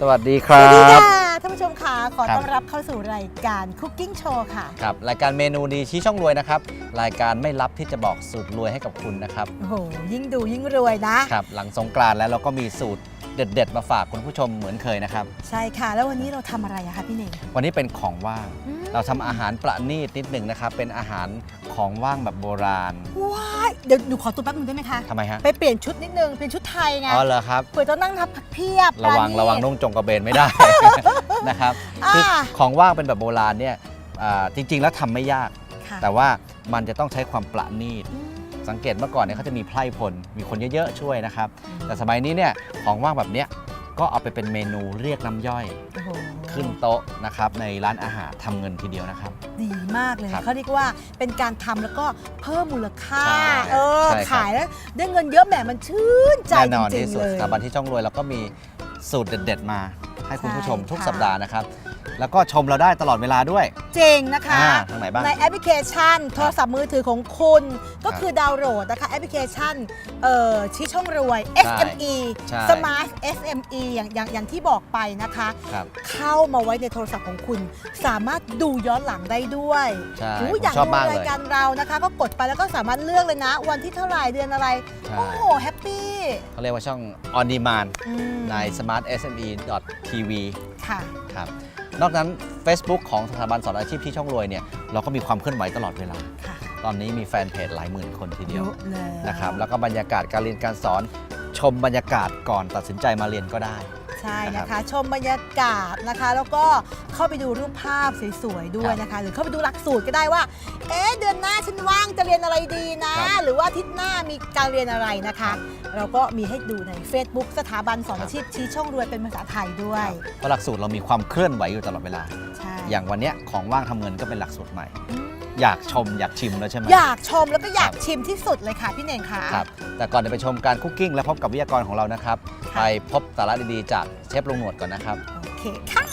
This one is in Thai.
สวัสดีครัสวัสดีบ ค่ะท่านผู้ชม ขอครับต้อนรับเข้าสู่รายการ Cooking Show ค่ะ ครับรายการเมนูดีชี้ช่องรวยนะครับ รายการไม่ลับที่จะบอกสูตรรวยให้กับคุณนะครับโอ้โห ยิ่งดูยิ่งรวยนะ ครับหลังสงกรานต์แล้วเราก็มีสูตรเด็ด ๆ มาฝากคุณผู้ชมเหมือนเคยนะครับ ใช่ค่ะ แล้ววันนี้เราทำอะไรอะคะพี่เน่ง วันนี้เป็นของว่าง อืม เราทำอาหารประณีตนิดหนึ่งนะครับ เป็นอาหารของว่างแบบโบราณว้ายเดี๋ยวหนูขอตัวแป๊บนึงได้ไหมคะ ทำไมฮะไปเปลี่ยนชุดนิดนึง เป็นชุดไทยไงอ๋อเหรอครับ เผื่อต้องนั่งทับเพียบระวังปาณีตระวังนุ่งจงกระเบนไม่ได้ นะครับอ่าคือของว่างเป็นแบบโบราณเนี่ยอ่าจริง ๆ แล้วทำไม่ยาก ค่ะแต่ว่ามันจะต้องใช้ความประณีต อืม สังเกตเมื่อก่อนเนี่ยเขาจะมีไพร่พล มีคนเยอะๆช่วยนะครับ แต่สมัยนี้เนี่ยของว่างแบบเนี้ยก็เอาไปเป็นเมนูเรียกน้ำย่อยโอ้โหขึ้นโต๊ะนะครับในร้านอาหารทำเงินทีเดียวนะครับ ดีมากเลยครับเขาเรียกว่าเป็นการทำแล้วก็เพิ่มมูลค่า ใช่เออ ใช่ครับ ขายแล้วได้เงินเยอะแหมมันชื่นใจแน่จนอนริที่งๆสุดเลย สถาบันที่ช่องรวยเราก็มีสูตรเด็ด ๆ มา ให้คุณผู้ชมใช่ทุกค่ะสัปดาห์นะครับ แล้วก็ชมเราได้ตลอดเวลาด้วยเจ๋งนะคะอ่าทางไหนบ้างในแอปพลิเคชัน โทรศัพท์มือถือของคุณ ก็คือดาวน์โหลดนะคะแอปพลิเคชันเอ่อชี้ช่องรวย SME ใช่ Smart SME อย่างอย่างอย่างที่บอกไปนะคะ ครับ เข้ามาไว้ในโทรศัพท์ของคุณ สามารถดูย้อนหลังได้ด้วยใช่อุ๊ผยอยามกชอบดูมากเลรายยการเรานะคะ ก็กดไปแล้วก็สามารถเลือกเลยนะ วันที่เท่าไหร่เดือนอะไร ใช่ โอ้โหแฮปปี้เขาเรียกว่าช่อง on demand อืม ใน smartsme.tv ค่ะ ครับนอกนั้น Facebook ของสถาบันสอนอาชีพที่ช่องรวยเนี่ยเราก็มีความเคลื่อนไหวตลอดเวลา ค่ะ ตอนนี้มีแฟนเพจหลายหมื่นคนทีเดีเยยว อะเลยนะครับแล้วก็บรรยากาศการเรียนการสอนชมบรรยากาศก่อนตัดสินใจมาเรียนก็ได้ ใช่นะนะครัคะ บ ชมบรรยากาศนะคะ แล้วก็เข้าไปดูรูปภาพสวยๆด้วยครับนะคะ หรือเข้าไปดูหลักสูตรก็ได้ว่า เอ๊ะเดือนหน้าฉันว่างจะเรียนอะไรดีนะ ครับหรือว่าอาทิตย์หน้ามีการเรียนอะไรนะคะ เราก็มีให้ดูใน Facebook สถาบันสอนครับ อาชีพชี้ช่องรวยเป็นภาษาไทยด้วย เพราะหลักสูตรเรามีความเคลื่อนไหวอยู่ตลอดเวลา ใช่อย่างวันเนี้ยของว่างทำเงินก็เป็นหลักสูตรใหม่ อืม อยากชมอยากชิมแล้วใช่ไหม อยากชมแล้วก็อยากครับ ชิมที่สุดเลยค่ะพี่เน่งค่ะ ครับแต่ก่อนจะไปชมการคุกกิ้งและพบกับวิทยากรของเรานะครับ ค่ะ ไปพบสาระดีๆจากเชฟลุงหนวดก่อนนะครับ โอเคค่ะ